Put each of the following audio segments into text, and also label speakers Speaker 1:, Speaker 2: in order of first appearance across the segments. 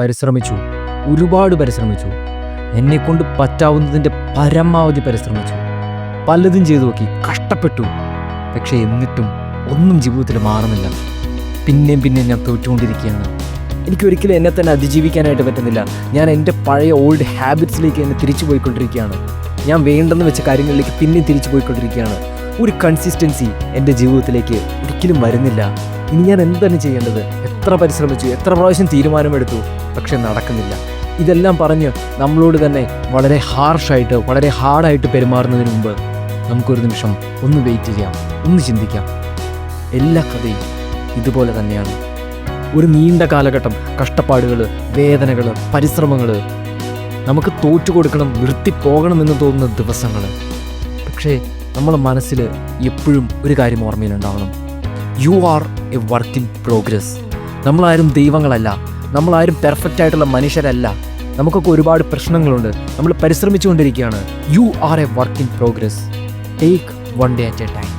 Speaker 1: പരിശ്രമിച്ചു. ഒരുപാട് പരിശ്രമിച്ചു. എന്നെക്കൊണ്ട് പറ്റാവുന്നതിന്റെ പരമാവധി പരിശ്രമിച്ചു. പലതും ചെയ്തു നോക്കി കഷ്ടപ്പെട്ടു. പക്ഷേ എന്നിട്ടും ഒന്നും ജീവിതത്തിൽ മാറുന്നില്ല. പിന്നെയും പിന്നെയും ഞാൻ തോറ്റുകൊണ്ടിരിക്കുകയാണ്. എനിക്കൊരിക്കലും എന്നെ തന്നെ അതിജീവിക്കാനായിട്ട് പറ്റുന്നില്ല. ഞാൻ എന്റെ പഴയ ഓൾഡ് ഹാബിറ്റ്സിലേക്ക് എന്നെ തിരിച്ചു പോയിക്കൊണ്ടിരിക്കുകയാണ്. ഞാൻ വേണ്ടെന്ന് വെച്ച കാര്യങ്ങളിലേക്ക് പിന്നെയും തിരിച്ചു പോയിക്കൊണ്ടിരിക്കുകയാണ്. ഒരു കൺസിസ്റ്റൻസി എന്റെ ജീവിതത്തിലേക്ക് ഒരിക്കലും വരുന്നില്ല. ഇനി ഞാൻ എന്താണ് ചെയ്യേണ്ടത്? എത്ര പരിശ്രമിച്ചു എത്ര പ്രാവശ്യം തീരുമാനമെടുത്തു പക്ഷെ നടക്കുന്നില്ല. ഇതെല്ലാം പറഞ്ഞ് നമ്മളോട് തന്നെ വളരെ ഹാർഷായിട്ട് വളരെ ഹാർഡായിട്ട് പെരുമാറുന്നതിന് മുമ്പ് നമുക്കൊരു നിമിഷം ഒന്ന് വെയിറ്റ് ചെയ്യാം ഒന്ന് ചിന്തിക്കാം. എല്ലാ കഥയും ഇതുപോലെ തന്നെയാണ്. ഒരു നീണ്ട കാലഘട്ടം കഷ്ടപ്പാടുകൾ വേദനകൾ പരിശ്രമങ്ങൾ നമുക്ക് തോറ്റു കൊടുക്കണം നിർത്തി പോകണമെന്ന് തോന്നുന്ന ദിവസങ്ങൾ പക്ഷേ നമ്മളെ മനസ്സിൽ എപ്പോഴും ഒരു കാര്യം ഓർമ്മയിലുണ്ടാവണം. You are a work in progress നമ്മളാരും ദൈവങ്ങളല്ല. നമ്മളാരും പെർഫെക്റ്റ് ആയിട്ടുള്ള മനുഷ്യരല്ല. നമുക്കൊക്കെ ഒരുപാട് പ്രശ്നങ്ങളുണ്ട്. നമ്മൾ പരിശ്രമിച്ചുകൊണ്ടിരിക്കുകയാണ്. You are a work in progress take one day at a time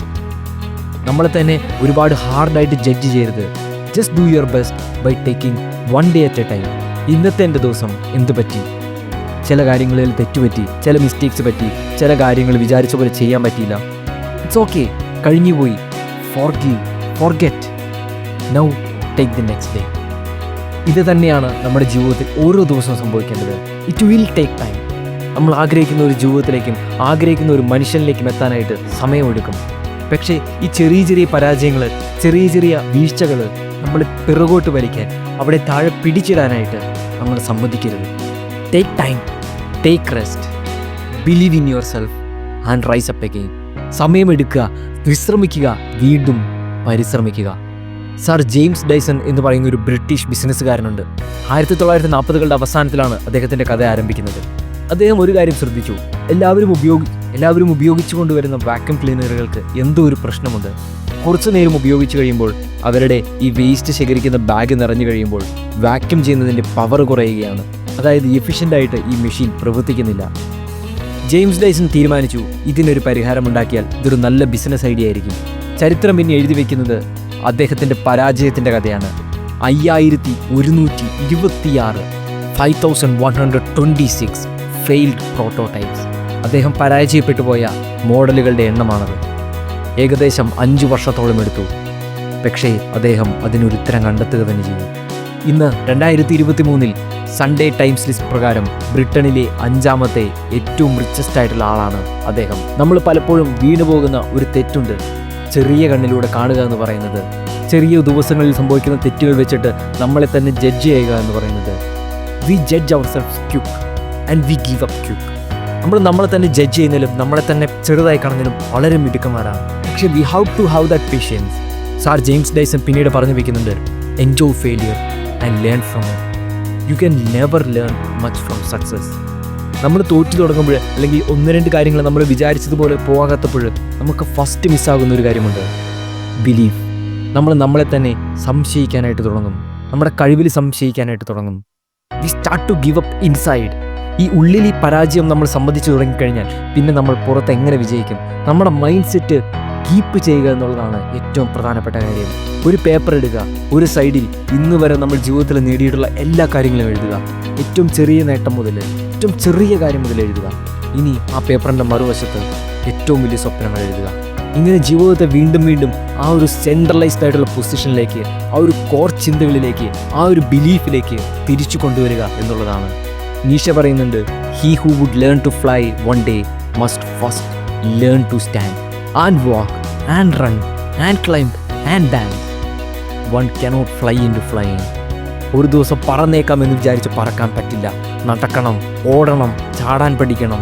Speaker 1: നമ്മളെ തന്നെ ഒരുപാട് ഹാർഡായിട്ട് ജഡ്ജ് ചെയ്യരുത്. Just do your best by taking one day at a time ഇന്നത്തെ എന്റെ ദിവസം എന്ത് പറ്റി? ചില കാര്യങ്ങളിൽ തെറ്റുപറ്റി ചില മിസ്റ്റേക്സ് പറ്റി ചില കാര്യങ്ങൾ വിചാരിച്ച പോലെ ചെയ്യാൻ പറ്റിയില്ല. ഇറ്റ്സ് ഓക്കെ കഴിഞ്ഞുപോയി. Forgive forget now take the next day ഇത് തന്നെയാണ് നമ്മുടെ ജീവിതത്തിൽ ഓരോ ദിവസവും സംഭവിക്കേണ്ടത്. ഇറ്റ് വിൽ ടേക്ക് ടൈം നമ്മൾ ആഗ്രഹിക്കുന്ന ഒരു ജീവിതത്തിലേക്കും ആഗ്രഹിക്കുന്ന ഒരു മനുഷ്യനിലേക്കും എത്താനായിട്ട് സമയമെടുക്കും. പക്ഷേ ഈ ചെറിയ ചെറിയ പരാജയങ്ങൾ ചെറിയ ചെറിയ വീഴ്ചകൾ നമ്മൾ പിറകോട്ട് വലിക്കാൻ അവിടെ താഴെ പിടിച്ചിടാനായിട്ട് നമ്മൾ സമ്മതിക്കരുത്. Take time take rest believe in yourself and rise up again സമയമെടുക്കുക വിശ്രമിക്കുക വീണ്ടും പരിശ്രമിക്കുക. സാർ ജെയിംസ് ഡൈസൺ എന്ന് പറയുന്ന ഒരു ബ്രിട്ടീഷ് ബിസിനസ്സുകാരനുണ്ട്. ആയിരത്തി തൊള്ളായിരത്തി നാൽപ്പതുകളുടെ അവസാനത്തിലാണ് അദ്ദേഹത്തിന്റെ കഥ ആരംഭിക്കുന്നത്. അദ്ദേഹം ഒരു കാര്യം ശ്രദ്ധിച്ചു. എല്ലാവരും ഉപയോഗി എല്ലാവരും ഉപയോഗിച്ചു കൊണ്ടുവരുന്ന വാക്യൂം ക്ലീനറുകൾക്ക് എന്തോ ഒരു പ്രശ്നമുണ്ട്. കുറച്ചു നേരം ഉപയോഗിച്ച് കഴിയുമ്പോൾ അവരുടെ ഈ വേസ്റ്റ് ശേഖരിക്കുന്ന ബാഗ് നിറഞ്ഞു കഴിയുമ്പോൾ വാക്യൂം ചെയ്യുന്നതിന്റെ പവർ കുറയുകയാണ്. അതായത് എഫിഷ്യന്റ് ആയിട്ട് ഈ മെഷീൻ പ്രവർത്തിക്കുന്നില്ല. ജെയിംസ് ഡൈസൺ തീരുമാനിച്ചു ഇതിനൊരു പരിഹാരമുണ്ടാക്കിയാൽ ഇതൊരു നല്ല ബിസിനസ് ഐഡിയ ആയിരിക്കും. ചരിത്രം പിന്നെ എഴുതി വെക്കുന്നത് അദ്ദേഹത്തിന്റെ പരാജയത്തിന്റെ കഥയാണ്. അയ്യായിരത്തി ഒരുന്നൂറ്റി ഇരുപത്തിയാറ് five thousand one hundred twenty six failed prototypes. അദ്ദേഹം പരാജയപ്പെട്ടു പോയ മോഡലുകളുടെ എണ്ണമാണത്. ഏകദേശം അഞ്ച് വർഷത്തോളം എടുത്തു. പക്ഷേ അദ്ദേഹം അതിനൊരു ഉത്തരം കണ്ടെത്തുക തന്നെ ചെയ്തു. ഇന്ന് രണ്ടായിരത്തി ഇരുപത്തി മൂന്നിൽ സൺഡേ ടൈംസ് ലിസ്റ്റ് പ്രകാരം ബ്രിട്ടനിലെ അഞ്ചാമത്തെ ഏറ്റവും റിച്ചസ്റ്റ് ആയിട്ടുള്ള ആളാണ് അദ്ദേഹം. നമ്മൾ പലപ്പോഴും വീണുപോകുന്ന ഒരു തെറ്റുണ്ട്. ചെറിയ കണ്ണിലൂടെ കാണുക എന്ന് പറയുന്നത്. ചെറിയ ദിവസങ്ങളിൽ സംഭവിക്കുന്ന തെറ്റുകൾ വെച്ചിട്ട് നമ്മളെ തന്നെ ജഡ്ജ് ചെയ്യുക എന്ന് പറയുന്നത്. We judge our self quick and we give up quick നമ്മൾ നമ്മളെ തന്നെ ജഡ്ജ് ചെയ്യുന്നതിലും നമ്മളെ തന്നെ ചെറുതായി കാണുന്നതിലും വളരെ മിടുക്കന്മാരാണ്. പക്ഷെ we how to have that patience sir James Dyson പിന്നീട് പറഞ്ഞു വയ്ക്കുന്നുണ്ട് enjoy failure and learn from you can never learn much from success നമ്മൾ തോറ്റു തുടങ്ങുമ്പോൾ അല്ലെങ്കിൽ ഒന്ന് രണ്ട് കാര്യങ്ങൾ നമ്മൾ വിചാരിച്ചതുപോലെ പോകാത്തപ്പോൾ നമുക്ക് ഫസ്റ്റ് മിസ്സാകുന്ന ഒരു കാര്യമുണ്ട്. ബിലീഫ് നമ്മൾ നമ്മളെ തന്നെ സംശയിക്കാനായിട്ട് തുടങ്ങും. നമ്മുടെ കഴിവിൽ സംശയിക്കാനായിട്ട് തുടങ്ങും. We start to give up inside ഈ ഉള്ളിൽ ഈ പരാജയം നമ്മൾ സമ്മതിച്ചു തുടങ്ങിക്കഴിഞ്ഞാൽ പിന്നെ നമ്മൾ പുറത്ത് എങ്ങനെ വിജയിക്കും? നമ്മുടെ മൈൻഡ് സെറ്റ് കീപ്പ് ചെയ്യുക എന്നുള്ളതാണ് ഏറ്റവും പ്രധാനപ്പെട്ട കാര്യം. ഒരു പേപ്പർ എടുക്കുക ഒരു സൈഡിൽ ഇന്ന് വരെ നമ്മൾ ജീവിതത്തിൽ നേടിയിട്ടുള്ള എല്ലാ കാര്യങ്ങളും എഴുതുക. ഏറ്റവും ചെറിയ നേട്ടം മുതൽ ഏറ്റവും ചെറിയ കാര്യം മുതൽ എഴുതുക. ഇനി ആ പേപ്പറിന്റെ മറുവശത്ത് ഏറ്റവും വലിയ സ്വപ്നങ്ങൾ എഴുതുക. ഇങ്ങനെ ജീവിതത്തെ വീണ്ടും വീണ്ടും ആ ഒരു സെൻട്രലൈസ്ഡ് ആയിട്ടുള്ള പൊസിഷനിലേക്ക് ആ ഒരു കോർ ചിന്തകളിലേക്ക് ആ ഒരു ബിലീഫിലേക്ക് തിരിച്ചു കൊണ്ടുവരിക എന്നുള്ളതാണ്. നീഷ പറയുന്നുണ്ട് he who would learn to fly one day must first learn to stand and walk and run and climb and dance one cannot fly into fly ഒരു ദിവസം പറന്നേക്കാം എന്ന് വിചാരിച്ച് പറക്കാൻ പറ്റില്ല. നടക്കണം ഓടണം ചാടാൻ പഠിക്കണം.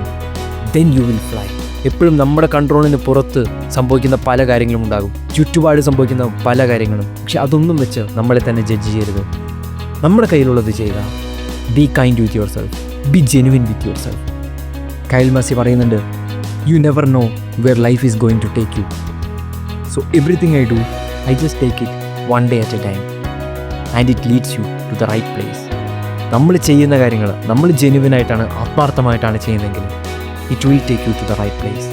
Speaker 1: ദെൻ യു വിൽ ഫ്ലൈ എപ്പോഴും നമ്മുടെ കൺട്രോളിന് പുറത്ത് സംഭവിക്കുന്ന പല കാര്യങ്ങളും ഉണ്ടാകും. ചുറ്റുപാട് സംഭവിക്കുന്ന പല കാര്യങ്ങളും. പക്ഷെ അതൊന്നും വെച്ച് നമ്മളെ തന്നെ ജഡ്ജ് ചെയ്യരുത്. നമ്മുടെ കയ്യിലുള്ളത് ചെയ്യുക be kind with yourself be genuine with yourself Kyle Massey പറയുന്നുണ്ട് you never know where life is going to take you so everything I do I just take it one day at a time and it leads you to the right place നമ്മൾ ചെയ്യുന്ന കാര്യങ്ങൾ നമ്മൾ ജെനുവിനായിട്ടാണ് ആത്മാർത്ഥമായിട്ടാണ് ചെയ്യുന്നതെങ്കിൽ it will take you to the right place